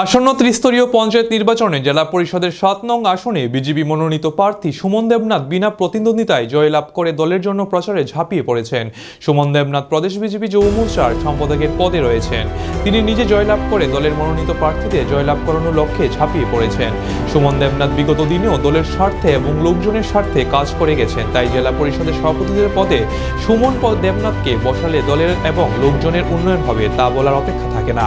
আসন্ন ত্রিস্তরীয় পঞ্চায়েত নির্বাচনে জেলা পরিষদের সাত নং আসনে বিজেপি মনোনীত প্রার্থী সুমন দেবনাথ বিনা প্রতিদ্বন্দ্বিতায় জয়লাভ করে দলের জন্য প্রচারে ঝাঁপিয়ে পড়েছেন। সুমন দেবনাথ প্রদেশ বিজেপি যুব মোর্চার সম্পাদকের পদে রয়েছেন। তিনি নিজে জয়লাভ করে দলের মনোনীত প্রার্থীদের জয়লাভ করানোর লক্ষ্যে ঝাঁপিয়ে পড়েছেন। সুমন দেবনাথ বিগত দিনেও দলের স্বার্থে এবং লোকজনের স্বার্থে কাজ করে গেছেন, তাই জেলা পরিষদের সভাপতিদের পদে সুমন দেবনাথকে বসালে দলের এবং লোকজনের উন্নয়ন হবে তা বলার অপেক্ষা থাকে না।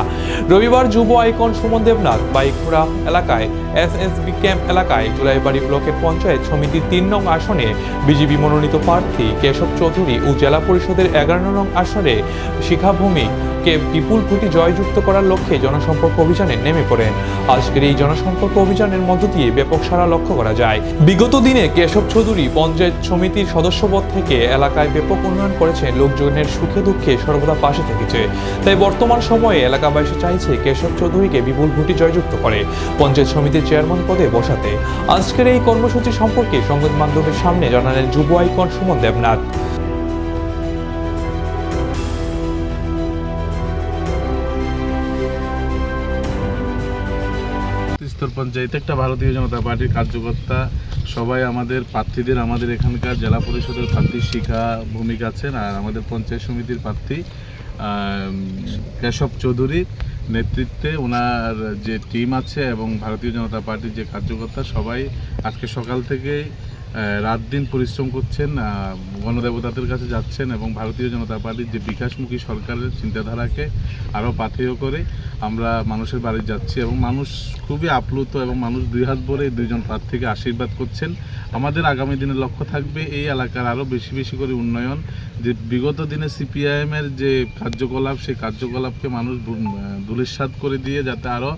রবিবার যুব আইকন সুমন দেবনাথ বাইকুড়া এলাকায় এস এস বি ক্যাম্প এলাকায় জুলাইবাড়ি ব্লকের পঞ্চায়েত সমিতির তিন নং আসনে বিজেপি মনোনীত প্রার্থী কেশব চৌধুরী ও জেলা পরিষদের এগারো নং আসনে শিখাভূমি কে বিপুল ভোটে জয়যুক্ত করার লক্ষ্যে জনসম্পর্ক অভিযানে নেমে পড়েন। আজকের এই জনসম্পর্ক অভিযানের মধ্য দিয়ে ব্যাপক সারা লক্ষ্য করা যায়। বিগত দিনে কেশব চৌধুরী পঞ্চায়েত সমিতির সদস্যপদ থেকে এলাকায় ব্যাপক উন্নয়ন করেছেন। লোকজনের সুখে দুঃখে সর্বদা পাশে থেকেছে। তাই বর্তমান সময়ে এলাকাবাসী চাইছে কেশব চৌধুরীকে বিপুল ভোটে জয়যুক্ত করে পঞ্চায়েত সমিতির চেয়ারম্যান পদে বসাতে। আজকের এই কর্মসূচি সম্পর্কে সংবাদ মাধ্যমের সামনে জানালেন যুব আইকন সুমন দেবনাথ। স্তর পঞ্চায়েত একটা ভারতীয় জনতা পার্টির কার্যকর্তা। সবাই আমাদের প্রার্থীদের আমাদের এখানকার জেলা পরিষদের প্রার্থী শিখা ভূমিকা আছেন আর আমাদের পঞ্চায়েত সমিতির প্রার্থী কেশব চৌধুরীর নেতৃত্বে ওনার যে টিম আছে এবং ভারতীয় জনতা পার্টির যে কার্যকর্তা সবাই আজকে সকাল থেকে আহ, রাত দিন পরিশ্রম করছেন গণদেবতাদের কাছে যাচ্ছেন এবং ভারতীয় জনতা পার্টির যে বিকাশমুখী সরকারের চিন্তাধারাকে আরও পাথেয় করে আমরা মানুষের বাড়ি যাচ্ছি এবং মানুষ খুবই আপ্লুত এবং মানুষ দুই হাত ভরে দুইজন প্রার্থীকে আশীর্বাদ করছেন। আমাদের আগামী দিনে লক্ষ্য থাকবে এই এলাকার আরও বেশি বেশি করে উন্নয়ন, যে বিগত দিনে সিপিআইএমের যে কার্যকলাপ, সেই কার্যকলাপকে মানুষ দুলিশ্বাদ করে দিয়ে যাতে আরও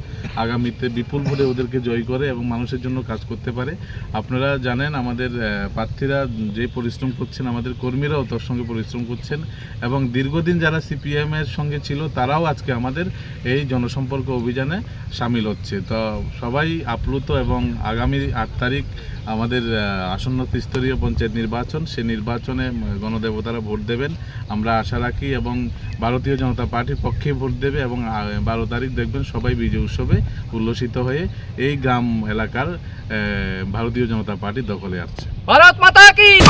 আগামীতে বিপুল ভোটে ওদেরকে জয় করে এবং মানুষের জন্য কাজ করতে পারে। আপনারা জানেন, আমাদের আহ, প্রার্থীরা যে পরিশ্রম করছেন আমাদের কর্মীরাও তার সঙ্গে পরিশ্রম করছেন এবং দীর্ঘদিন যারা সিপিএমের সঙ্গে ছিল তারাও আজকে আমাদের এই জনসম্পর্ক অভিযানে সামিল হচ্ছে। তো সবাই আপ্লুত এবং আগামী আট তারিখ আমাদের আসন্ন ত্রিস্তরীয় পঞ্চায়েত নির্বাচন সে নির্বাচনে গণদেবতারা ভোট দেবেন। আমরা আশা রাখি এবং ভারতীয় জনতা পার্টির পক্ষেই ভোট দেবে এবং বারো তারিখ দেখবেন সবাই বিজয় উৎসবে উল্লসিত হয়ে এই গ্রাম এলাকার ভারতীয় জনতা পার্টি দখলে আসছে। ભારત માતા કી